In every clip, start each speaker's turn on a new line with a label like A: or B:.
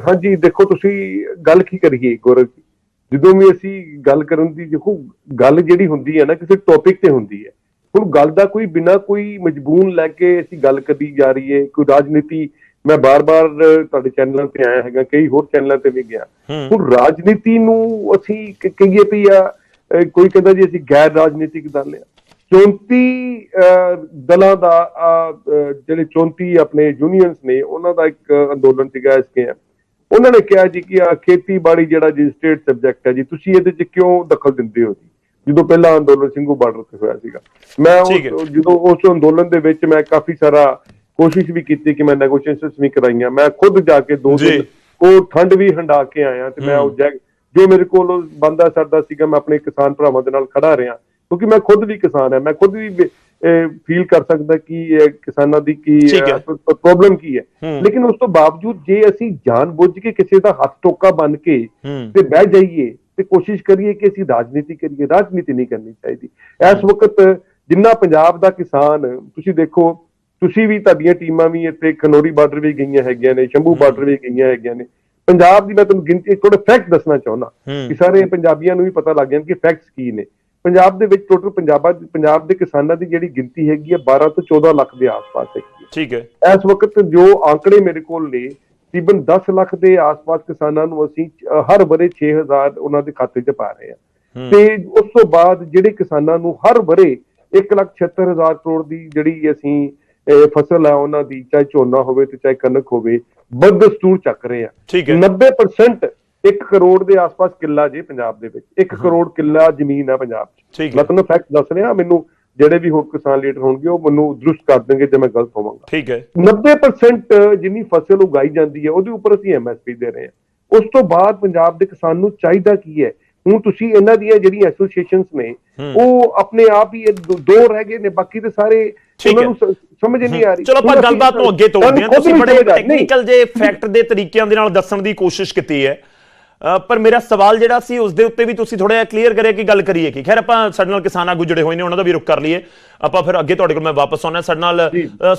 A: ਹਾਂਜੀ ਦੇਖੋ ਤੁਸੀਂ ਗੱਲ ਕੀ ਕਰੀਏ ਗੌਰਵ ਜੀ? ਜਦੋਂ ਵੀ ਅਸੀਂ ਗੱਲ ਕਰਨ ਦੀ ਦੇਖੋ ਗੱਲ ਜਿਹੜੀ ਹੁੰਦੀ ਹੈ ਨਾ ਕਿਸੇ ਟੌਪਿਕ ਤੇ ਹੁੰਦੀ ਹੈ। ਹੁਣ ਗੱਲ ਦਾ ਕੋਈ ਬਿਨਾ ਕੋਈ ਮਜਬੂਨ ਲੈ ਕੇ ਅਸੀਂ ਗੱਲ ਕਰੀ ਜਾ ਰਹੀ ਹੈ ਕੋਈ ਰਾਜਨੀਤੀ ਮੈਂ ਬਾਰ-ਬਾਰ ਤੁਹਾਡੇ ਚੈਨਲਾਂ ਤੇ ਆਇਆ ਹੈਗਾ ਕਈ ਹੋਰ ਚੈਨਲਾਂ ਤੇ ਵੀ ਗਿਆ। ਹੁਣ ਰਾਜਨੀਤੀ ਨੂੰ ਅਸੀਂ ਕ- ਕਹੀਏ ਵੀ ਆ ਕੋਈ ਕਹਿੰਦਾ ਜੀ ਅਸੀਂ ਗੈਰ ਰਾਜਨੀਤਿਕ ਦਲ ਆ। 34 ਅਹ, ਦਲਾਂ ਦਾ ਜਿਹੜੇ 34 ਆਪਣੇ ਯੂਨੀਅਨਸ ਨੇ ਉਹਨਾਂ ਦਾ ਇੱਕ ਅੰਦੋਲਨ ਸੀਗਾ ਇਸਕੇ ਉਹਨਾਂ ਨੇ ਕਿਹਾ ਜੀ ਕਿ ਆ ਖੇਤੀਬਾੜੀ ਜਿਹੜਾ ਜੀ ਸਟੇਟ ਸਬਜੈਕਟ ਹੈ ਜੀ ਤੁਸੀਂ ਇਹਦੇ 'ਚ ਕਿਉਂ ਦਖਲ ਦਿੰਦੇ ਹੋ ਜੀ? ਜਦੋਂ ਪਹਿਲਾ ਅੰਦੋਲਨ ਸਿੰਘੂ ਬਾਰਡਰ ਤੇ ਹੋਇਆ ਸੀਗਾ। ਮੈਂ ਜਦੋਂ ਉਸ ਅੰਦੋਲਨ ਦੇ ਵਿੱਚ ਮੈਂ ਕਾਫੀ ਸਾਰਾ ਕੋਸ਼ਿਸ਼ ਵੀ ਕੀਤੀ ਕਿ ਮੈਂ ਨੈਗੋਸ਼ੀਏਸ਼ਨਸ ਵੀ ਕਰਾਈਆਂ। ਮੈਂ ਖੁਦ ਜਾ ਕੇ ਦੋ। ਦਿਨ ਉਹ ਠੰਡ ਵੀ ਹੰਡਾ ਕੇ ਆਇਆ ਤੇ ਮੈਂ ਉਹ ਜੈ- ਜੋ ਮੇਰੇ ਕੋਲ ਬੰਦਾ ਸਰਦਾ ਸੀਗਾ ਮੈਂ ਆਪਣੇ ਕਿਸਾਨ ਭਰਾਵਾਂ ਦੇ ਨਾਲ ਖੜਾ ਰਿਹਾ। ਕਿਉਂਕਿ ਮੈਂ ਖੁਦ ਵੀ ਕਿਸਾਨ ਹਾਂ ਮੈਂ ਖੁਦ ਵੀ ਫੀਲ ਕਰ ਸਕਦਾ ਕਿ ਇਹ ਕਿਸਾਨਾਂ ਦੀ ਕੀ। ਪ੍ਰੋਬਲਮ ਕੀ ਹੈ। ਲੇਕਿਨ ਉਸ ਤੋਂ ਬਾਵਜੂਦ ਜੇ ਅਸੀਂ ਜਾਣਬੁੱਝ ਕੇ ਕਿਸੇ ਦਾ ਹੱਥ ਟੋਕਾ ਬਣ ਕੇ ਤੇ ਬਹਿ ਜਾਈਏ ਤੇ ਕੋਸ਼ਿਸ਼ ਕਰੀਏ ਕਿ ਅਸੀਂ ਰਾਜਨੀਤੀ ਕਰੀਏ ਰਾਜਨੀਤੀ ਨਹੀਂ ਕਰਨੀ ਚਾਹੀਦੀ ਇਸ ਵਕਤ ਜਿੰਨਾ ਪੰਜਾਬ ਦਾ ਕਿਸਾਨ ਤੁਸੀਂ ਦੇਖੋ ਤੁਸੀਂ ਵੀ ਤੁਹਾਡੀਆਂ ਟੀਮਾਂ ਵੀ ਇੱਥੇ ਖਨੋਰੀ ਬਾਰਡਰ ਵੀ ਗਈਆਂ ਹੈਗੀਆਂ ਨੇ ਸ਼ੰਭੂ ਬਾਰਡਰ ਵੀ ਗਈਆਂ ਹੈਗੀਆਂ ਨੇ ਪੰਜਾਬ ਦੀ ਮੈਂ ਤੁਹਾਨੂੰ ਗਿਣਤੀ ਥੋੜੇ ਫੈਕਟ ਦੱਸਣਾ ਚਾਹੁੰਦਾ। ਕਿ ਸਾਰੇ ਪੰਜਾਬੀਆਂ ਨੂੰ ਵੀ ਪਤਾ ਲੱਗ ਜਾਣ ਕਿ ਫੈਕਟਸ ਕੀ ਨੇ ਪੰਜਾਬ ਦੇ ਵਿੱਚ ਟੋਟਲ ਪੰਜਾਬਾ ਪੰਜਾਬ ਦੇ ਕਿਸਾਨਾਂ ਦੀ ਜਿਹੜੀ ਗਿਣਤੀ ਹੈਗੀ ਹੈ 12 ਤੋਂ 14 ਲੱਖ ਦੇ ਆਸ-ਪਾਸ ਹੈਗੀ ਹੈ
B: ਠੀਕ ਹੈ।
A: ਇਸ ਵਕਤ ਜੋ ਆંકੜੇ ਮੇਰੇ ਕੋਲ ਨੇ ਤਕਰੀਬਨ 10 ਲੱਖ ਦੇ ਆਸ-ਪਾਸ ਕਿਸਾਨਾਂ ਨੂੰ ਅਸੀਂ ਹਰ ਬਰੇ 6000 ਉਹਨਾਂ ਦੇ ਖਾਤੇ 'ਚ ਪਾ ਰਹੇ ਹਾਂ। ਤੇ ਉਸ ਤੋਂ ਬਾਅਦ ਜਿਹੜੇ ਕਿਸਾਨਾਂ ਨੂੰ ਹਰ ਬਰੇ 176000 ਕਰੋੜ ਦੀ ਜਿਹੜੀ ਅਸੀਂ ਫਸਲ ਹੈ ਉਹਨਾਂ ਦੀ ਚਾਹੇ ਝੋਨਾ ਹੋਵੇ ਤੇ ਚਾਹੇ ਕਣਕ ਹੋਵੇ ਬਦਸਤੂਰ ਚੱਕ ਰਹੇ ਆ
B: ਠੀਕ ਹੈ।
A: 90% 1 ਕਰੋੜ ਦੇ ਆਸ-ਪਾਸ ਕਿੱਲਾ ਜੀ ਪੰਜਾਬ ਦੇ ਵਿੱਚ। 1 ਕਰੋੜ ਕਿੱਲਾ ਜ਼ਮੀਨ ਹੈ ਪੰਜਾਬ 'ਚ।
B: ਠੀਕ ਹੈ।
A: ਮੈਂ ਤੁਹਾਨੂੰ ਫੈਕਟ ਦੱਸ ਰਿਹਾ ਮੈਨੂੰ ਜਿਹੜੇ ਵੀ ਹੋਰ ਕਿਸਾਨ ਲੀਡਰ ਹੋਣਗੇ ਉਹ ਮੈਨੂੰ ਦਰੁਸਤ ਕਰ ਦੇਣਗੇ ਜੇ ਮੈਂ ਗਲਤ ਹੋਵਾਂਗਾ।
B: ਠੀਕ ਹੈ।
A: 90% ਜਿੰਨੀ ਫਸਲ ਉਗਾਈ ਜਾਂਦੀ ਹੈ ਉਹਦੇ ਉੱਪਰ ਅਸੀਂ ਐਮਐਸਪੀ ਦੇ ਰਹੇ ਹਾਂ। ਉਸ ਤੋਂ ਬਾਅਦ ਪੰਜਾਬ ਦੇ ਕਿਸਾਨ ਨੂੰ ਚਾਹੀਦਾ ਕੀ ਹੈ? ਹੁਣ ਤੁਸੀਂ ਇਹਨਾਂ ਦੀਆਂ ਜਿਹੜੀਆਂ ਐਸੋਸੀਏਸ਼ਨਸ ਨੇ। ਉਹ ਆਪਣੇ ਆਪ ਹੀ ਦੋ- ਰਹਿ ਗਏ ਨੇ ਬਾਕੀ ਤੇ ਸਾਰੇ ਉਹਨਾਂ। ਨੂੰ ਸਮਝ ਨਹੀਂ ਆ ਰਹੀ।
B: ਚਲੋ ਆਪਾਂ ਗੱਲਬਾਤ ਨੂੰ ਅੱਗੇ ਤੋਰਦੇ ਹਾਂ। ਤੁਸੀਂ ਬੜੇ ਟੈਕਨੀਕਲ ਜੇ ਫੈਕਟ ਦੇ ਤਰੀਕਿਆਂ ਦੇ ਨਾਲ ਦੱਸਣ ਦੀ ਕੋਸ਼ਿਸ਼ ਕੀਤੀ ਹੈ। ਪਰ ਮੇਰਾ ਸਵਾਲ ਜਿਹੜਾ ਸੀ ਉਸ ਦੇ ਉੱਤੇ ਵੀ ਤੁਸੀਂ ਥੋੜਾ ਜਿਹਾ ਕਲੀਅਰ ਕਰਿਆ ਕਿ ਗੱਲ ਕਰੀਏ ਕਿ? ਖੈਰ ਆਪਾਂ ਸਾਡੇ ਨਾਲ ਕਿਸਾਨ ਆਗੂ ਜੁੜੇ ਹੋਏ ਨੇ ਉਹਨਾਂ ਦਾ ਵੀ ਰੁਕ ਕਰ ਲਈਏ। ਆਪਾਂ ਫਿਰ ਅੱਗੇ ਤੁਹਾਡੇ ਕੋਲ ਮੈਂ ਵਾਪਸ ਆਉਣਾ। ਸਾਡੇ ਨਾਲ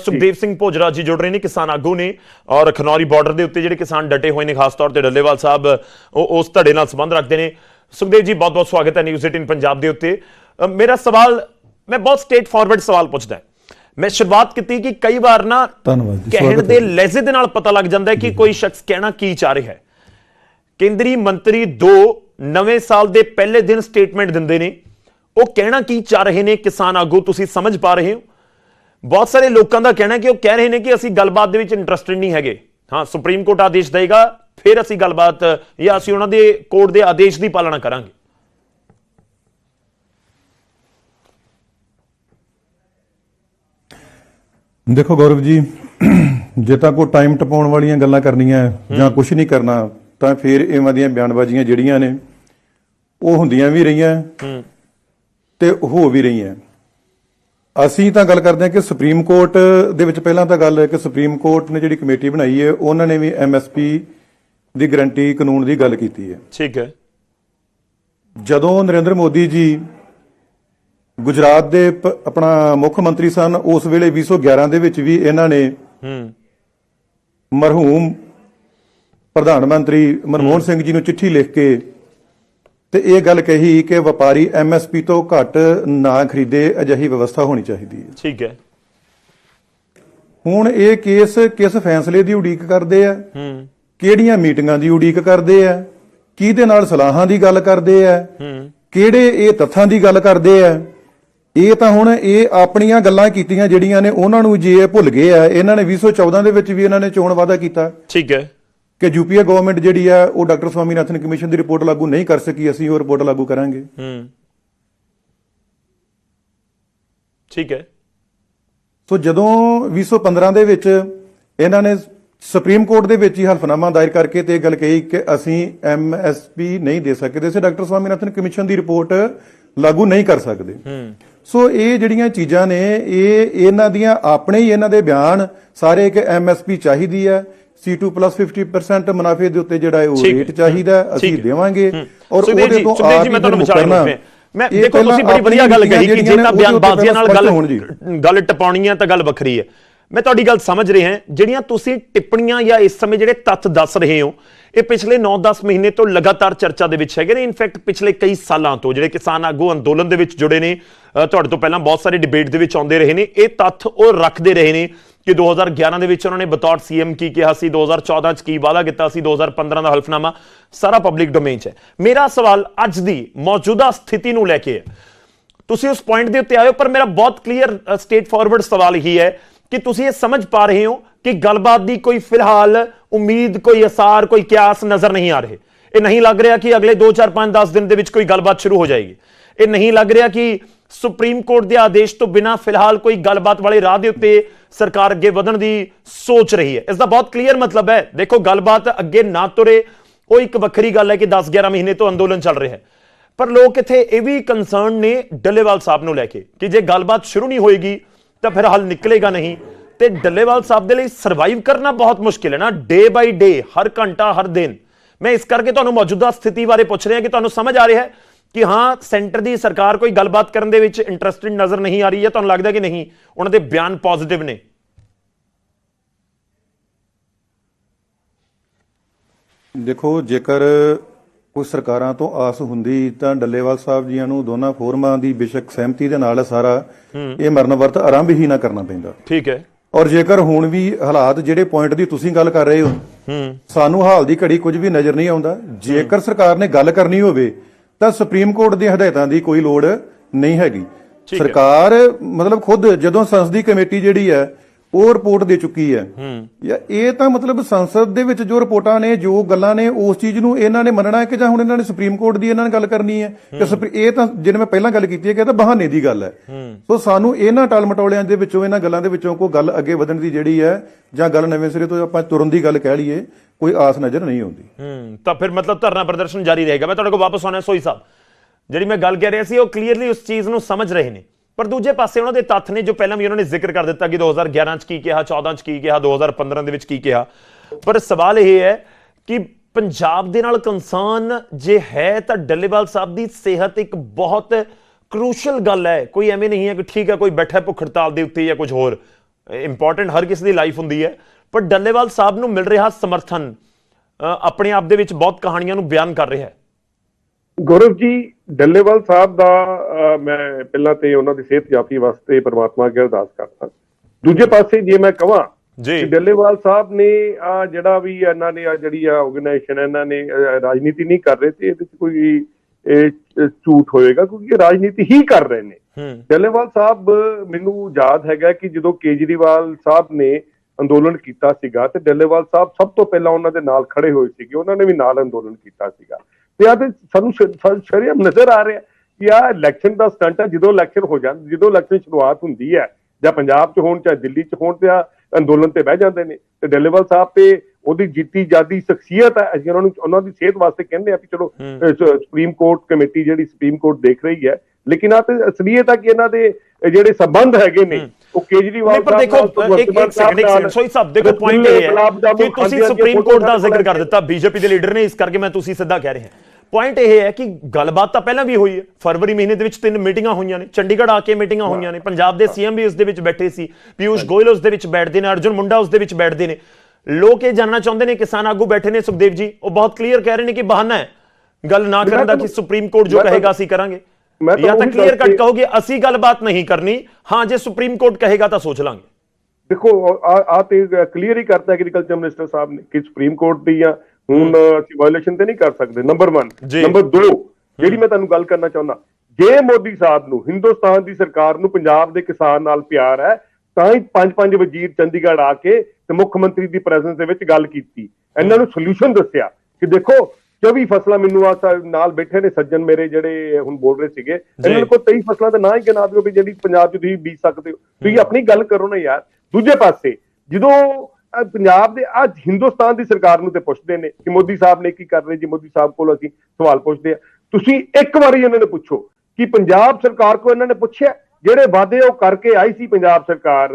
B: ਸੁਖਦੇਵ ਸਿੰਘ ਭੋਜਰਾ ਜੀ ਜੁੜ ਰਹੇ ਨੇ ਕਿਸਾਨ ਆਗੂ ਨੇ। ਔਰ ਖਨੌਰੀ ਬਾਰਡਰ ਦੇ ਉੱਤੇ ਜਿਹੜੇ ਕਿਸਾਨ ਡਟੇ ਹੋਏ ਨੇ ਖਾਸ ਤੌਰ ਤੇ ਡੱਲੇਵਾਲ ਸਾਹਿਬ ਉਹ ਉਸ ਧੜੇ ਨਾਲ ਸੰਬੰਧ ਰੱਖਦੇ ਨੇ। ਸੁਖਦੇਵ ਜੀ ਬਹੁਤ ਬਹੁਤ ਸਵਾਗਤ ਹੈ ਨਿਊਜ਼ 18 ਪੰਜਾਬ ਦੇ ਉੱਤੇ। ਮੇਰਾ ਸਵਾਲ ਮੈਂ ਬਹੁਤ ਸਟੇਟ ਫਾਰਵਰਡ ਸਵਾਲ ਪੁੱਛਦਾ ਮੈਂ ਸ਼ੁਰੂਆਤ ਕੀਤੀ ਕਿ ਕਈ ਵਾਰ ਨਾ
C: ਧੰਨਵਾਦ ਜੀ,
B: ਕਹਿਣ ਦੇ। ਲਹਿਜ਼ੇ ਦੇ ਨਾਲ ਪਤਾ ਲੱਗ ਜਾਂਦਾ ਹੈ ਕਿ ਕੋਈ ਸ਼ਖਸ ਕਹਿਣਾ ਕੀ ਚਾਹ ਰਿਹਾ ਹੈ। ਕੇਂਦਰੀ ਮੰਤਰੀ ਦੋ ਨਵੇਂ ਸਾਲ ਦੇ ਪਹਿਲੇ ਦਿਨ ਸਟੇਟਮੈਂਟ ਦਿੰਦੇ ਨੇ। ਉਹ ਕਹਿਣਾ ਕੀ ਚਾਹ ਰਹੇ ਨੇ ਕਿਸਾਨ ਆਗੂ, ਤੁਸੀਂ ਸਮਝ ਪਾ ਰਹੇ ਹੋ? ਬਹੁਤ ਸਾਰੇ ਲੋਕਾਂ ਦਾ ਕਹਿਣਾ ਕਿ ਉਹ ਕਹਿ ਰਹੇ ਨੇ ਕਿ ਅਸੀਂ ਗੱਲਬਾਤ ਦੇ ਵਿੱਚ ਇੰਟਰਸਟਡ ਨਹੀਂ ਹੈਗੇ। ਹਾਂ, ਸੁਪਰੀਮ ਕੋਰਟ ਆਦੇਸ਼ ਦੇਗਾ ਫਿਰ ਅਸੀਂ ਗੱਲਬਾਤ, ਜਾਂ ਅਸੀਂ ਉਹਨਾਂ ਦੇ ਕੋਰਟ ਦੇ ਆਦੇਸ਼ ਦੀ ਪਾਲਣਾ ਕਰਾਂਗੇ।
C: ਦੇਖੋ ਗੌਰਵ ਜੀ, ਜੇ ਤਾਂ ਕੋਈ ਟਾਈਮ ਟਪਾਉਣ ਵਾਲੀਆਂ ਗੱਲਾਂ ਕਰਨੀਆਂ ਜਾਂ ਕੁਝ ਨਹੀਂ ਕਰਨਾ ਤਾਂ ਫਿਰ ਇਹਨਾਂ ਦੀਆਂ ਬਿਆਨਬਾਜ਼ੀਆਂ ਜਿਹੜੀਆਂ ਨੇ ਉਹ ਹੁੰਦੀਆਂ ਵੀ ਰਹੀਆਂ
B: ਹੂੰ।
C: ਤੇ ਹੋ ਵੀ ਰਹੀਆਂ। ਅਸੀਂ ਤਾਂ ਗੱਲ ਕਰਦੇ ਹਾਂ ਕਿ ਸੁਪਰੀਮ ਕੋਰਟ ਦੇ ਵਿੱਚ ਪਹਿਲਾਂ ਤਾਂ ਗੱਲ ਹੈ ਕਿ ਸੁਪਰੀਮ ਕੋਰਟ ਨੇ ਜਿਹੜੀ ਕਮੇਟੀ ਬਣਾਈ ਹੈ ਉਹਨਾਂ ਨੇ ਵੀ ਐਮਐਸਪੀ ਦੀ ਗਰੰਟੀ ਕਾਨੂੰਨ ਦੀ ਗੱਲ ਕੀਤੀ ਹੈ।
B: ਠੀਕ ਹੈ।
C: ਜਦੋਂ ਨਰਿੰਦਰ ਮੋਦੀ ਜੀ ਗੁਜਰਾਤ ਦੇ ਆਪਣਾ ਮੁੱਖ ਮੰਤਰੀ ਸਨ ਉਸ ਵੇਲੇ 2011 ਦੇ ਵਿੱਚ ਵੀ ਇਹਨਾਂ ਨੇ
B: ਹੂੰ।
C: ਮਰਹੂਮ ਪ੍ਰਧਾਨ ਮੰਤਰੀ ਮਨਮੋਹਨ ਸਿੰਘ ਜੀ ਨੂੰ ਚਿੱਠੀ ਲਿਖ ਕੇ ਤੇ ਇਹ ਗੱਲ ਕਹੀ ਕਿ ਵਪਾਰੀ ਐਮਐਸਪੀ ਤੋਂ ਘੱਟ ਨਾ ਖਰੀਦੇ ਅਜਿਹੀ ਵਿਵਸਥਾ ਹੋਣੀ ਚਾਹੀਦੀ ਹੈ।
B: ਠੀਕ ਹੈ।
C: ਹੁਣ ਇਹ ਕੇਸ ਕਿਸ ਫੈਸਲੇ ਦੀ ਉਡੀਕ ਕਰਦੇ ਆ?
B: ਹੂੰ।
C: ਕਿਹੜੀਆਂ ਮੀਟਿੰਗਾਂ ਦੀ ਉਡੀਕ ਕਰਦੇ ਆ? ਕਿਹਦੇ ਨਾਲ ਸਲਾਹਾਂ ਦੀ ਗੱਲ ਕਰਦੇ ਆ?
B: ਹੂੰ।
C: ਕਿਹੜੇ ਇਹ ਤੱਥਾਂ ਦੀ ਗੱਲ ਕਰਦੇ ਆ? ਇਹ ਤਾਂ ਹੁਣ ਇਹ ਆਪਣੀਆਂ ਗੱਲਾਂ ਕੀਤੀਆਂ ਜਿਹੜੀਆਂ ਨੇ ਉਹਨਾਂ ਨੂੰ ਜੇ ਇਹ ਭੁੱਲ ਗਏ ਆ ਇਹਨਾਂ ਨੇ 2014 ਦੇ ਵਿੱਚ ਵੀ ਇਹਨਾਂ ਨੇ ਚੋਣ ਵਾਅਦਾ ਕੀਤਾ।
B: ਠੀਕ ਹੈ।
C: ਕਿ ਯੂਪੀਏ ਗਵਰਨਮੈਂਟ ਜਿਹੜੀ ਆ ਉਹ ਡਾਕਟਰ ਸਵਾਮੀਨਾਥਨ ਕਮਿਸ਼ਨ ਦੀ ਰਿਪੋਰਟ ਲਾਗੂ ਨਹੀਂ ਕਰ ਸਕੀ ਅਸੀਂ ਉਹ ਰਿਪੋਰਟ ਲਾਗੂ ਕਰਾਂਗੇ।
B: ਹੂੰ। ਠੀਕ ਹੈ।
C: ਸੋ ਜਦੋਂ 2015 ਦੇ ਵਿੱਚ ਇਹਨਾਂ ਨੇ ਸੁਪਰੀਮ ਕੋਰਟ ਦੇ ਵਿੱਚ ਹੀ ਹਲਫਨਾਮਾ ਦਾਇਰ ਕਰਕੇ ਤੇ ਇਹ ਗੱਲ ਕਹੀ ਕਿ ਅਸੀਂ ਐਮਐਸਪੀ ਨਹੀਂ ਦੇ ਸਕਦੇ ਸੀ ਡਾਕਟਰ ਸਵਾਮੀਨਾਥਨ ਕਮਿਸ਼ਨ ਦੀ ਰਿਪੋਰਟ ਲਾਗੂ ਨਹੀਂ ਕਰ ਸਕਦੇ।
B: ਹੂੰ।
C: ਸੋ ਇਹ ਜਿਹੜੀਆਂ ਚੀਜ਼ਾਂ ਨੇ ਇਹ ਇਹਨਾਂ ਦੀਆਂ ਆਪਣੇ ਹੀ ਇਹਨਾਂ ਦੇ ਬਿਆਨ ਸਾਰੇ ਕਿ ਐਮਐਸਪੀ ਚਾਹੀਦੀ ਹੈ C2 50% ਮੁਨਾਫੇ ਦੇ ਉੱਤੇ ਜਿਹੜਾ ਉਹ। ਰੇਟ ਚਾਹੀਦਾ ਅਸੀਂ। ਦੇਵਾਂਗੇ। ਔਰ ਉਹਦੇ ਤੋਂ ਆਪ
B: ਮੈਂ ਤੁਹਾਨੂੰ। ਮੈਂ ਦੇਖੋ ਤੁਸੀਂ ਬੜੀ ਵਧੀਆ ਗੱਲ ਕਹੀ ਕਿ ਜੇ ਤਾਂ ਬਿਆਨਬਾਜ਼ੀਆਂ ਨਾਲ ਗੱਲ। ਗੱਲ ਟਪਾਉਣੀ ਹੈ ਤਾਂ ਗੱਲ ਵੱਖਰੀ ਹੈ ਮੈਂ ਤੁਹਾਡੀ ਗੱਲ ਸਮਝ ਰਿਹਾ ਜਿਹੜੀਆਂ ਤੁਸੀਂ ਟਿੱਪਣੀਆਂ ਜਾਂ ਇਸ ਸਮੇਂ ਜਿਹੜੇ ਤੱਥ ਦੱਸ ਰਹੇ ਹੋ, ਇਹ ਪਿਛਲੇ 9-10 ਮਹੀਨੇ ਤੋਂ ਲਗਾਤਾਰ ਚਰਚਾ ਦੇ ਵਿੱਚ ਹੈਗੇ ਨੇ। ਇਨਫੈਕਟ ਪਿਛਲੇ ਕਈ ਸਾਲਾਂ ਤੋਂ ਜਿਹੜੇ ਕਿਸਾਨ ਆਗੂ ਅੰਦੋਲਨ ਦੇ ਵਿੱਚ ਜੁੜੇ ਨੇ ਤੁਹਾਡੇ ਤੋਂ ਪਹਿਲਾਂ ਬਹੁਤ ਸਾਰੇ ਡਿਬੇਟ ਦੇ ਵਿੱਚ ਆਉਂਦੇ ਰਹੇ ਨੇ। ਇਹ ਤੱਥ ਉਹ ਰੱਖਦੇ ਰਹੇ ਨੇ ਕਿ 2011 ਦੇ ਵਿੱਚ ਉਹਨਾਂ ਨੇ ਬਤੌਰ ਸੀਐਮ ਕੀ ਕਿਹਾ ਸੀ 2014 ਚ ਕੀ ਵਾਅਦਾ ਕੀਤਾ ਸੀ 2015 ਦਾ ਹਲਫਨਾਮਾ, ਸਾਰਾ ਪਬਲਿਕ ਡੋਮੇਨ 'ਚ ਹੈ। ਮੇਰਾ ਸਵਾਲ ਅੱਜ ਦੀ ਮੌਜੂਦਾ ਸਥਿਤੀ ਨੂੰ ਲੈ ਕੇ ਹੈ। ਤੁਸੀਂ ਉਸ ਪੁਆਇੰਟ ਦੇ ਉੱਤੇ ਆਇਓ, ਪਰ ਮੇਰਾ ਬਹੁਤ ਕਲੀਅਰ ਸਟੇਟ ਫਾਰਵਰਡ ਸਵਾਲ ਹੀ ਹੈ ਕਿ ਤੁਸੀਂ ਇਹ ਸਮਝ ਪਾ ਰਹੇ ਹੋ ਕਿ ਗੱਲਬਾਤ ਦੀ ਕੋਈ ਫਿਲਹਾਲ ਉਮੀਦ, ਕੋਈ ਅਸਾਰ, ਕੋਈ ਕਿਆਸ ਨਜ਼ਰ ਨਹੀਂ ਆ ਰਹੇ। ਇਹ ਨਹੀਂ ਲੱਗ ਰਿਹਾ ਕਿ ਅਗਲੇ 2 4 5 10 ਦਿਨ ਦੇ ਵਿੱਚ ਕੋਈ ਗੱਲਬਾਤ ਸ਼ੁਰੂ ਹੋ ਜਾਏਗੀ। ਇਹ ਨਹੀਂ ਲੱਗ ਰਿਹਾ ਕਿ ਸੁਪਰੀਮ ਕੋਰਟ ਦੇ ਆਦੇਸ਼ ਤੋਂ ਬਿਨਾ ਫਿਲਹਾਲ ਕੋਈ ਗੱਲਬਾਤ ਵਾਲੇ ਰਾਹ ਦੇ ਉੱਤੇ ਸਰਕਾਰ ਅੱਗੇ ਵਧਣ ਦੀ ਸੋਚ ਰਹੀ ਹੈ। ਇਸ ਦਾ ਬਹੁਤ ਕਲੀਅਰ ਮਤਲਬ ਹੈ। ਦੇਖੋ, ਗੱਲਬਾਤ ਅੱਗੇ ਨਾ ਤੁਰੇ, ਉਹ ਇੱਕ ਵੱਖਰੀ ਗੱਲ ਹੈ ਕਿ 10 11 ਮਹੀਨੇ ਤੋਂ ਅੰਦੋਲਨ ਚੱਲ ਰਿਹਾ ਹੈ। ਪਰ ਲੋਕ ਇੱਥੇ ਇਹ ਵੀ ਕੰਸਰਨ ਨੇ ਡੱਲੇਵਾਲ ਸਾਹਿਬ ਨੂੰ ਲੈ ਕੇ ਕਿ ਜੇ ਗੱਲਬਾਤ ਸ਼ੁਰੂ ਨਹੀਂ ਹੋਏਗੀ ਤਾਂ ਫਿਰ ਹੱਲ ਨਿਕਲੇਗਾ ਨਹੀਂ। ਤੇ ਡੱਲੇਵਾਲ ਸਾਹਿਬ ਦੇ ਲਈ ਸਰਵਾਈਵ ਕਰਨਾ ਬਹੁਤ ਮੁਸ਼ਕਿਲ ਹੈ ਨਾ। ਡੇ ਬਾਈ ਡੇ ਹਰ ਘੰਟਾ, ਹਰ ਦਿਨ। ਮੈਂ ਇਸ ਕਰਕੇ ਤੁਹਾਨੂੰ ਮੌਜੂਦਾ ਸਥਿਤੀ ਬਾਰੇ ਪੁੱਛ ਰਿਹਾ ਕਿ ਤੁਹਾਨੂੰ ਸਮਝ ਆ ਰਿਹਾ ਹੈ ਕਿ ਹਾਂ ਸੈਂਟਰ ਦੀ ਸਰਕਾਰ ਕੋਈ ਗੱਲਬਾਤ ਕਰਨ ਦੇ ਵਿੱਚ ਇੰਟਰਸਟਿਡ ਨਜ਼ਰ ਨਹੀਂ ਆ ਰਹੀ ਹੈ। ਤੁਹਾਨੂੰ ਲੱਗਦਾ ਕਿ ਨਹੀਂ? ਉਹਨਾਂ ਦੇ ਬਿਆਨ ਪੋਜ਼ਿਟਿਵ ਨੇ।
C: ਦੇਖੋ, ਜੇਕਰ ਕੋਈ ਸਰਕਾਰਾਂ ਤੋਂ ਆਸ ਹੁੰਦੀ ਤਾਂ ਡੱਲੇਵਾਲ ਸਾਹਿਬ ਜੀਆਂ ਨੂੰ ਦੋਨਾਂ ਫੋਰਮਾਂ ਦੀ ਬੇਸ਼ੱਕ ਸਹਿਮਤੀ ਦੇ ਨਾਲ ਸਾਰਾ ਇਹ ਮਰਨ ਵਰਤ ਆਰੰਭ ਹੀ ਨਾ ਕਰਨਾ ਪੈਂਦਾ।
B: ਠੀਕ ਹੈ।
C: ਔਰ ਜੇਕਰ ਹੁਣ ਵੀ ਹਾਲਾਤ ਜਿਹੜੇ ਪੁਆਇੰਟ ਦੀ ਤੁਸੀਂ ਗੱਲ ਕਰ ਰਹੇ ਹੋ ਸਾਨੂੰ ਹਾਲ ਦੀ ਘੜੀ ਕੁਝ ਵੀ ਨਜ਼ਰ ਨਹੀਂ ਆਉਂਦਾ। ਜੇਕਰ ਸਰਕਾਰ ਨੇ ਗੱਲ ਕਰਨੀ ਹੋਵੇ ਤਾਂ ਸੁਪਰੀਮ ਕੋਰਟ ਦੀਆਂ ਹਦਾਇਤਾਂ ਦੀ ਕੋਈ ਲੋੜ ਨਹੀਂ ਹੈਗੀ। ਸਰਕਾਰ ਮਤਲਬ ਖੁਦ ਜਦੋਂ ਸੰਸਦੀ ਕਮੇਟੀ ਜਿਹੜੀ ਹੈ ਉਹ ਰਿਪੋਰਟ ਦੇ ਚੁੱਕੀ ਹੈ। ਜਾਂ ਇਹ ਤਾਂ ਮਤਲਬ ਸੰਸਦ ਦੇ ਵਿੱਚ ਜੋ ਰਿਪੋਰਟਾਂ ਨੇ ਜੋ ਗੱਲਾਂ ਨੇ ਉਸ ਚੀਜ਼ ਨੂੰ ਇਹਨਾਂ ਨੇ ਮੰਨਣਾ ਹੈ ਕਿ ਜਾਂ ਹੁਣ ਇਹਨਾਂ ਨੇ ਸੁਪਰੀਮ ਕੋਰਟ ਦੀ ਇਹਨਾਂ ਨੇ ਗੱਲ ਕਰਨੀ ਹੈ? ਕਿ ਇਹ ਤਾਂ ਜਿਵੇਂ ਮੈਂ ਪਹਿਲਾਂ ਗੱਲ ਕੀਤੀ ਹੈ ਕਿ ਇਹ ਤਾਂ ਬਹਾਨੇ ਦੀ ਗੱਲ ਹੈ। ਸੋ ਸਾਨੂੰ ਇਹਨਾਂ ਟਾਲ ਮਟੋਲਿਆਂ ਦੇ ਵਿੱਚੋਂ ਇਹਨਾਂ ਗੱਲਾਂ ਦੇ ਵਿੱਚੋਂ ਕੋਈ ਗੱਲ ਅੱਗੇ ਵਧਣ ਦੀ ਜਿਹੜੀ ਹੈ ਜਾਂ ਗੱਲ ਨਵੇਂ ਸਿਰੇ ਤੋਂ ਆਪਾਂ ਤੁਰਨ ਦੀ ਗੱਲ ਕਹਿ ਲਈਏ ਕੋਈ ਆਸ ਨਜ਼ਰ ਨਹੀਂ ਆਉਂਦੀ।
B: ਹੂੰ। ਤਾਂ ਫਿਰ ਮਤਲਬ ਧਰਨਾ ਪ੍ਰਦਰਸ਼ਨ ਜਾਰੀ ਰਹੇਗਾ। ਮੈਂ ਤੁਹਾਡੇ ਕੋਲ ਵਾਪਸ ਆਉਣਾ ਸੋਈ ਸਾਹਿਬ। ਜਿਹੜੀ ਮੈਂ ਗੱਲ ਕਹਿ ਰਿਹਾ ਸੀ ਉਹ ਕਲੀਅਰਲੀ ਉਸ ਚੀਜ਼ ਨੂੰ ਸਮਝ ਰਹੇ ਨੇ। ਪਰ ਦੂਜੇ ਪਾਸੇ ਉਹਨਾਂ ਦੇ ਤੱਥ ਨੇ ਜੋ ਪਹਿਲਾਂ ਵੀ ਉਹਨਾਂ ਨੇ ਜ਼ਿਕਰ ਕਰ ਦਿੱਤਾ ਕਿ 2011 ਚ ਕੀ ਕਿਹਾ 14 ਚ ਕੀ ਕਿਹਾ 2015 ਦੇ ਵਿੱਚ ਕੀ ਕਿਹਾ। ਪਰ ਸਵਾਲ ਇਹ ਹੈ ਕਿ ਪੰਜਾਬ ਦੇ ਨਾਲ ਕੰਸਰਨ ਜੇ ਹੈ ਤਾਂ ਡੱਲੇਵਾਲ ਸਾਹਿਬ ਦੀ ਸਿਹਤ ਇੱਕ ਬਹੁਤ ਕ੍ਰੂਸ਼ਲ ਗੱਲ ਹੈ। ਕੋਈ ਐਵੇਂ ਨਹੀਂ ਹੈ ਕਿ ਠੀਕ ਹੈ, ਕੋਈ ਬੈਠਾ ਭੁੱਖ ਹੜਤਾਲ ਦੇ ਉੱਤੇ ਜਾਂ ਕੁਝ ਹੋਰ। ਇੰਪੋਰਟੈਂਟ ਹਰ ਕਿਸੇ ਦੀ ਲਾਈਫ ਹੁੰਦੀ ਹੈ। ਪਰ ਡੱਲੇਵਾਲ ਸਾਹਿਬ ਨੂੰ ਮਿਲ ਰਿਹਾ ਸਮਰਥਨ ਆਪਣੇ ਆਪ ਦੇ ਵਿੱਚ ਬਹੁਤ ਕਹਾਣੀਆਂ ਨੂੰ ਬਿਆਨ ਕਰ ਰਿਹਾ ਹੈ।
A: ਗੌਰਵ ਜੀ ਡੱਲੇਵਾਲ ਸਾਹਿਬ ਦਾ ਮੈਂ ਪਹਿਲਾਂ ਤੇ ਉਹਨਾਂ ਦੀ ਸਿਹਤ ਜਾਫੀ ਵਾਸਤੇ ਪ੍ਰਮਾਤਮਾ ਅੱਗੇ ਅਰਦਾਸ ਕਰਦਾ। ਦੂਜੇ ਪਾਸੇ ਜੇ ਮੈਂ ਕਹਾਂ
B: ਜੀ।
A: ਡੱਲੇਵਾਲ ਸਾਹਿਬ ਨੇ ਆ ਜਿਹੜਾ ਵੀ ਇਹਨਾਂ ਨੇ ਆ ਜਿਹੜੀ ਆ ਆਰਗੇਨਾਈਜੇਸ਼ਨ ਇਹਨਾਂ ਨੇ ਰਾਜਨੀਤੀ ਨਹੀਂ ਕਰ ਰਹੇ ਤੇ ਇਹਦੇ ਚ ਕੋਈ ਝੂਠ ਹੋਏਗਾ ਕਿਉਂਕਿ ਇਹ ਰਾਜਨੀਤੀ ਹੀ ਕਰ ਰਹੇ ਨੇ। ਡੱਲੇਵਾਲ ਸਾਹਿਬ ਮੈਨੂੰ ਯਾਦ ਹੈਗਾ ਕਿ ਜਦੋਂ ਕੇਜਰੀਵਾਲ ਸਾਹਿਬ ਨੇ ਅੰਦੋਲਨ ਕੀਤਾ ਸੀਗਾ ਤੇ ਡੱਲੇਵਾਲ ਸਾਹਿਬ ਸਭ ਤੋਂ ਪਹਿਲਾਂ ਉਹਨਾਂ ਦੇ ਨਾਲ ਖੜੇ ਹੋਏ ਸੀਗੇ ਉਹਨਾਂ ਨੇ ਵੀ ਨਾਲ ਅੰਦੋਲਨ ਕੀਤਾ ਸੀਗਾ। ਤੇ ਆ ਤੇ ਸਾਨੂੰ ਸ਼ਰੀਅਮ ਨਜ਼ਰ ਆ ਰਿਹਾ ਕਿ ਆ ਇਲੈਕਸ਼ਨ ਦਾ ਸਟੰਟ ਹੈ ਜਦੋਂ ਇਲੈਕਸ਼ਨ ਹੋ ਜਾਂਦਾ ਜਦੋਂ ਇਲੈਕਸ਼ਨ ਸ਼ੁਰੂਆਤ ਹੁੰਦੀ ਹੈ ਜਾਂ ਪੰਜਾਬ 'ਚ ਹੋਣ ਚਾਹੇ ਦਿੱਲੀ 'ਚ ਹੋਣ ਤੇ ਆ ਅੰਦੋਲਨ ਤੇ ਬਹਿ ਜਾਂਦੇ ਨੇ ਤੇ ਡੱਲੇਵਾਲ ਸਾਹਿਬ ਤੇ ਉਹਦੀ ਜਿੱਤੀ ਜਾਦੀ ਸ਼ਖਸੀਅਤ ਹੈ ਅਸੀਂ ਉਹਨਾਂ ਨੂੰ ਉਹਨਾਂ ਦੀ ਸਿਹਤ ਵਾਸਤੇ ਕਹਿੰਦੇ ਆ ਕਿ ਚਲੋ ਸ- ਸੁਪਰੀਮ ਕੋਰਟ ਕਮੇਟੀ ਜਿਹੜੀ ਸੁਪਰੀਮ ਕੋਰਟ ਦੇਖ ਰਹੀ ਹੈ ਲੇਕਿਨ ਆ ਤੇ ਅਸਲੀਅਤ ਹੈ ਕਿ ਇਹਨਾਂ ਦੇ ਜਿਹੜੇ ਸੰਬੰਧ ਹੈਗੇ ਨੇ ਉਹ ਕੇਜਰੀਵਾਲ ਸਾਹਿਬ
B: ਦੇਖੋ ਇੱਕ ਇੱਕ ਸੈਕਿੰਡ ਇੱਕ ਸੈਕਿੰਡ ਸੋਈ ਸਾਹਿਬ ਦੇਖੋ ਪੁਆਇੰਟ ਇਹ ਹੈ ਕਿ ਤੁਸੀਂ
A: ਆ,
B: ਸੁਪਰੀਮ ਕੋਰਟ ਦਾ ਜ਼ਿਕਰ ਕਰ ਦਿੱਤਾ ਬੀਜੇਪੀ ਦੇ ਲੀਡਰ ਨੇ ਇਸ ਕਰਕੇ ਮੈਂ ਤੁਸੀਂ ਸਿੱਧਾ ਕਹਿ ਰਿਹਾ ਪੁਆਇੰਟ ਇਹ ਹੈ ਕਿ ਗੱਲਬਾਤ ਤਾਂ ਪਹਿਲਾਂ ਵੀ ਹੋਈ ਹੈ। ਫਰਵਰੀ ਮਹੀਨੇ ਦੇ ਵਿੱਚ ਤਿੰਨ ਮੀਟਿੰਗਾਂ ਹੋਈਆਂ ਨੇ। ਚੰਡੀਗੜ੍ਹ ਆ ਕੇ ਮੀਟਿੰਗਾਂ ਹੋਈਆਂ ਨੇ। ਪੰਜਾਬ ਦੇ ਸੀਐਮ ਵੀ ਉਸ ਦੇ ਵਿੱਚ ਬੈਠੇ ਸੀ। ਪਿਊਸ਼ ਗੋਇਲ ਉਸ ਦੇ ਵਿੱਚ ਬੈਠਦੇ ਨੇ। ਅਰਜੁਨ ਮੁੰਡਾ ਉਸ ਦੇ ਵਿੱਚ ਬੈਠਦੇ ਨੇ। ਲੋਕ ਇਹ ਜਾਨਣਾ ਚਾਹੁੰਦੇ ਨੇ ਕਿਸਾਨ ਆਗੂ ਬੈਠੇ ਨੇ ਸੁਖਦੇਵ ਜੀ। ਉਹ ਬਹੁਤ ਕਲੀਅਰ ਕਹਿ ਰਹੇ ਨੇ ਕਿ ਬਹਾਨਾ ਹੈ। ਗੱਲ ਨਾ ਕਰਨ ਦਾ ਕਿ ਸੁਪਰੀਮ ਕੋਰਟ ਜੋ ਕਹੇਗਾ ਅਸੀਂ ਕਰਾਂਗੇ। ਜਾਂ ਤਾਂ ਕਲੀਅਰ ਕੱਟ ਕਹੋਗੇ ਅਸੀਂ ਗੱਲਬਾਤ ਨਹੀਂ ਕਰਨੀ। ਹਾਂ ਜੇ ਸੁਪਰੀਮ ਕੋਰਟ ਕਹੇਗਾ ਤਾਂ ਸੋਚ ਲਾਂਗੇ।
A: ਦੇਖੋ ਆ ਆ ਤੇ ਕਲੀਅਰ ਹੀ ਕਰਤਾ ਐਗਰੀਕਲਚਰ ਮਿਨਿਸਟਰ ਸਾਹਿਬ ਨੇ ਕਿ ਸੁਪਰੀਮ ਕੋਰਟ ਦੀ ਆ ਹੁਣ ਅਸੀਂ ਵਾਇਓਲੇਸ਼ਨ ਤੇ ਨਹੀਂ ਕਰ ਸਕਦੇ ਨੰਬਰ 1
B: ਜੀ।
A: ਨੰਬਰ 2 ਜਿਹੜੀ ਮੈਂ ਤੁਹਾਨੂੰ ਗੱਲ ਕਰਨਾ ਚਾਹੁੰਦਾ ਜੇ ਮੋਦੀ ਸਾਹਿਬ ਨੂੰ ਹਿੰਦੁਸਤਾਨ ਦੀ ਸਰਕਾਰ ਨੂੰ ਪੰਜਾਬ ਦੇ ਕਿਸਾਨ ਨਾਲ ਪਿਆਰ ਹੈ ਤਾਂ ਹੀ ਪੰਜ ਪੰਜ ਵਜ਼ੀਰ ਚੰਡੀਗੜ੍ਹ ਆ ਕੇ ਤੇ ਮੁੱਖ ਮੰਤਰੀ ਦੀ ਪ੍ਰੈਜ਼ੈਂਸ ਦੇ ਵਿੱਚ ਗੱਲ ਕੀਤੀ। ਇਹਨਾਂ ਨੂੰ ਸੋਲੂਸ਼ਨ ਦੱਸਿਆ ਕਿ ਦੇਖੋ 24 ਫਸਲਾਂ ਮੈਨੂੰ ਆ ਨਾਲ ਬੈਠੇ ਨੇ ਸੱਜਣ ਮੇਰੇ ਜਿਹੜੇ ਹੁਣ ਬੋਲ ਰਹੇ ਸੀਗੇ ਇਹਨਾਂ ਕੋਲ 23 ਫਸਲਾਂ ਦਾ ਨਾ ਹੀ ਗਿਣਾ ਦਿਓ ਵੀ ਜਿਹੜੀ ਪੰਜਾਬ 'ਚ ਤੁਸੀਂ ਬੀਜ ਸਕਦੇ ਹੋ। ਤੁਸੀਂ ਆਪਣੀ ਗੱਲ ਕਰੋ ਨਾ ਯਾਰ। ਦੂਜੇ ਪਾਸੇ ਜਦੋਂ ਪੰਜਾਬ ਦੇ ਅੱਜ ਹਿੰਦੁਸਤਾਨ ਦੀ ਸਰਕਾਰ ਨੂੰ ਤੇ ਪੁੱਛਦੇ ਨੇ ਕਿ ਮੋਦੀ ਸਾਹਿਬ ਨੇ ਕੀ ਕਰ ਰਹੇ ਜੀ ਮੋਦੀ ਸਾਹਿਬ ਕੋਲ ਅਸੀਂ ਸਵਾਲ ਪੁੱਛਦੇ ਆ ਤੁਸੀਂ ਇੱਕ ਵਾਰੀ ਇਹਨਾਂ ਨੇ ਪੁੱਛੋ ਕਿ ਪੰਜਾਬ ਸਰਕਾਰ ਕੋ ਇਹਨਾਂ ਨੇ ਪੁੱਛਿਆ ਜਿਹੜੇ ਵਾਅਦੇ ਉਹ ਕਰਕੇ ਆਈ ਸੀ ਪੰਜਾਬ ਸਰਕਾਰ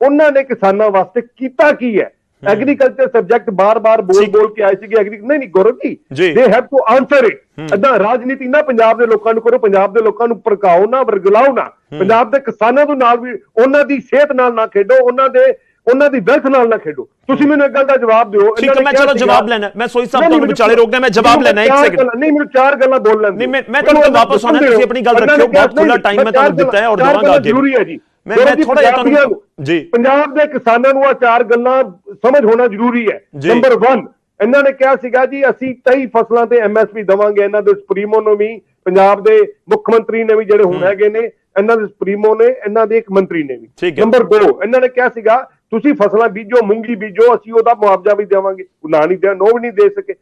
A: ਉਹਨਾਂ ਨੇ ਕਿਸਾਨਾਂ ਵਾਸਤੇ ਕੀਤਾ ਕੀ ਹੈ? ਐਗਰੀਕਲਚਰ ਸਬਜੈਕਟ ਬਾਰ-ਬਾਰ। ਬੋਲ-ਬੋਲ ਕੇ ਆਏ ਸੀਗੇ। ਐਗਰੀ ਨਹੀਂ ਨਹੀਂ Gaurav ji. They have to answer it ਇਦਾਂ ਰਾਜਨੀਤੀ ਨਾ ਪੰਜਾਬ ਦੇ ਲੋਕਾਂ ਨੂੰ ਕਰੋ ਪੰਜਾਬ ਦੇ ਲੋਕਾਂ ਨੂੰ ਭੜਕਾਓ ਨਾ ਵਰਗਲਾਓ ਨਾ। ਪੰਜਾਬ ਦੇ ਕਿਸਾਨਾਂ ਦੇ ਨਾਲ ਵੀ ਉਹਨਾਂ ਦੀ ਸਿਹਤ ਨਾਲ ਨਾ ਖੇਡੋ ਉਹਨਾਂ ਦੇ ਉਹਨਾਂ ਦੀ ਵੈਲਥ ਨਾਲ ਨਾ ਖੇਡੋ ਤੁਸੀਂ ਮੈਨੂੰ ਇੱਕ ਗੱਲ ਦਾ ਜਵਾਬ ਦਿਓ
B: ਠੀਕ ਹੈ, ਮੈਂ ਚਲੋ ਜਵਾਬ ਲੈਣਾ। ਮੈਂ ਸੋਈ ਸਾਹਿਬ ਤੁਹਾਨੂੰ ਵਿਚਾਲੇ ਰੋਕ ਗਿਆ, ਮੈਂ ਜਵਾਬ ਲੈਣਾ, ਇੱਕ।
A: ਗੱਲਾਂ- ਨਹੀਂ ਮੈਨੂੰ ਚਾਰ ਗੱਲਾਂ ਬੋਲ ਲੈਣ
B: ਨਹੀਂ, ਮੈਂ- ਕੋਲ ਵਾਪਸ ਆਉਣਾ, ਤੁਸੀਂ ਆਪਣੀ ਗੱਲ ਰੱਖਿਓ, ਬਹੁਤ ਖੁੱਲ੍ਹਾ time ਮੈਂ ਤੁਹਾਨੂੰ ਦਿੱਤਾ ਹੈ ਔਰ ਦਵਾਂਗਾ ਅੱਗੇ।
A: ਜ਼ਰੂਰੀ ਹੈ ਜੀ
B: ਮੈਂ- ਮੈਂ
A: ਜੀ,
B: ਥੋੜ੍ਹਾ ਜਿਹਾ ਤੁਹਾਨੂੰ- ਜੀ।
A: ਪੰਜਾਬ ਦੇ ਕਿਸਾਨਾਂ ਨੂੰ ਆ ਚਾਰ ਗੱਲਾਂ ਸਮਝ ਹੋਣਾ ਜ਼ਰੂਰੀ ਹੈ। ਨੰਬਰ 1 ਇਹਨਾਂ ਨੇ ਕਿਹਾ ਸੀਗਾ ਜੀ ਅਸੀਂ 23 ਫਸਲਾਂ ਤੇ ਐਮਐਸਪੀ ਦਵਾਂਗੇ ਇਹਨਾਂ ਦੇ ਸੁਪਰੀਮੋ ਨੂੰ ਵੀ ਪੰਜਾਬ ਦੇ ਮੁੱਖ ਮੰਤਰੀ ਨੇ ਵੀ ਜਿਹੜੇ ਹੁਣ ਹੈਗੇ ਨੇ ਇਹਨਾਂ ਦੇ ਸੁਪਰੀਮੋ ਨੇ ਇਹਨਾਂ ਦੇ ਇੱਕ ਮੰਤਰੀ ਨੇ ਵੀ। ਨੰਬਰ 2 ਇਹਨਾਂ ਨੇ ਕਿਹਾ ਸੀਗਾ ਤੁਸੀਂ ਫਸਲਾਂ ਬੀਜੋ ਮੂੰਗੀ ਬੀਜੋ ਅਸੀਂ ਉਹਦਾ ਮੁਆਵਜ਼ਾ ਵੀ ਦੇਵਾਂਗੇ। ਉਹ ਨਾ ਨਹੀਂ ਦੇ ਨੋ ਵੀ ਨਹੀਂ ਦੇ ਸਕੇ।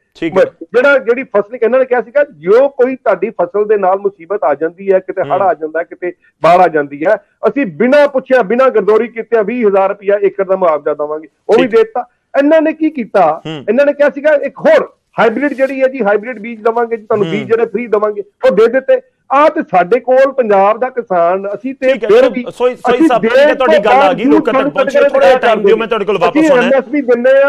A: ਜਿਹੜਾ ਜਿਹੜੀ ਫਸਲ ਇਹਨਾਂ ਨੇ ਕਿਹਾ ਸੀਗਾ ਜੋ ਕੋਈ ਤੁਹਾਡੀ ਫਸਲ ਦੇ ਨਾਲ ਮੁਸੀਬਤ ਆ ਜਾਂਦੀ ਹੈ ਕਿਤੇ ਹੜ ਆ ਜਾਂਦਾ ਕਿਤੇ ਬਾੜ ਆ ਜਾਂਦੀ ਹੈ ਅਸੀਂ ਬਿਨਾਂ ਪੁੱਛਿਆ ਬਿਨਾਂ ਗਰਦੌਰੀ ਕੀਤੇ 20000 ਰੁਪਇਆ ਏਕੜ ਦਾ ਮੁਆਵਜ਼ਾ ਦੇਵਾਂਗੇ। ਉਹ ਵੀ। ਦੇ ਦਿੱਤਾ। ਇਹਨਾਂ ਨੇ ਕੀ ਕੀਤਾ? ਇਹਨਾਂ ਨੇ ਕਿਹਾ ਸੀਗਾ ਇੱਕ ਹੋਰ ਹਾਈਬ੍ਰਿਡ ਜਿਹੜੀ ਹੈ ਜੀ ਹਾਈਬ੍ਰਿਡ ਬੀਜ ਦਵਾਂਗੇ ਜੀ ਤੁਹਾਨੂੰ ਬੀਜ ਜਿਹੜੇ ਫ੍ਰੀ ਦਵਾਂਗੇ ਉਹ ਦੇ ਦਿੱਤੇ। ਆ ਤੇ ਸਾਡੇ ਕੋਲ ਪੰਜਾਬ ਦਾ ਕਿਸਾਨ ਅਸੀਂ ਤੇ ਫਿਰ ਵੀ
B: ਸੋਈ- ਸੋਈ ਸਾਹਿਬ, ਤੁਹਾਡੀ ਗੱਲ ਆ ਗਈ,
A: ਬਾਵਜੂਦ
B: ਰੁਕ ਤੱਕ ਪਹੁੰਚੇ,
A: ਕਦੇ
B: time ਦਿਓ, ਮੈਂ ਤੁਹਾਡੇ ਕੋਲ ਵਾਪਸ ਆਉਣਾ।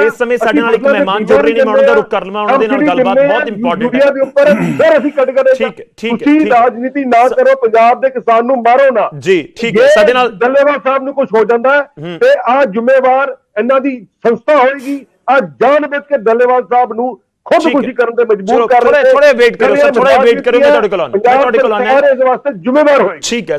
B: ਇਸ ਸਮੇਂ ਸਾਡੇ ਨਾਲ ਇੱਕ ਮਹਿਮਾਨ ਜੁੜ ਰਹੇ ਨੇ, ਮੈਂ ਉਹਨਾਂ ਦਾ ਰੁਕ ਕਰ ਲਵਾਂ, ਉਹਨਾਂ ਦੇ ਨਾਲ ਗੱਲਬਾਤ ਬਹੁਤ important ਹੈ।
A: ਦੇ ਉੱਪਰ ਫਿਰ ਅਸੀਂ ਕੱਟ ਕਰੇ
B: ਠੀਕ ਠੀਕ ਹੈ,
A: ਤੁਸੀਂ। ਰਾਜਨੀਤੀ ਨਾ ਕਰੋ ਪੰਜਾਬ ਦੇ ਕਿਸਾਨ ਨੂੰ ਮਾਰੋ ਨਾ।
B: ਜੀ, ਠੀਕ ਹੈ, ਸਾਡੇ ਨਾਲ-
A: ਡੱਲੇਵਾਲ ਸਾਹਿਬ ਨੂੰ ਕੁਝ ਹੋ ਜਾਂਦਾ ਤੇ ਆ ਜ਼ਿੰਮੇਵਾਰ ਇਹਨਾਂ ਦੀ ਸੰਸਥਾ ਹੋਏਗੀ। ਆ ਜਾਣ ਬੁੱਝ ਕੇ ਡੱਲੇਵਾਲ ਸਾਹਿਬ ਨੂੰ ਖੁਦਕੁਸ਼ੀ। ਕਰਨ ਤੇ ਮਜਬੂਰ ਕਰ ਰਹੇ
B: ਥੋੜ੍ਹੇ wait ਕਰੋ, ਸਰ, ਥੋੜ੍ਹੇ wait ਕਰੋ, ਮੈਂ ਤੁਹਾਡੇ ਕੋਲ ਆਉਣਾ, ਮੈਂ ਤੁਹਾਡੇ ਕੋਲ ਆਉਣਾ
A: ਇਸ ਵਾਸਤੇ ਜ਼ਿੰਮੇਵਾਰ ਹੋਏਗੀ
B: ਠੀਕ ਹੈ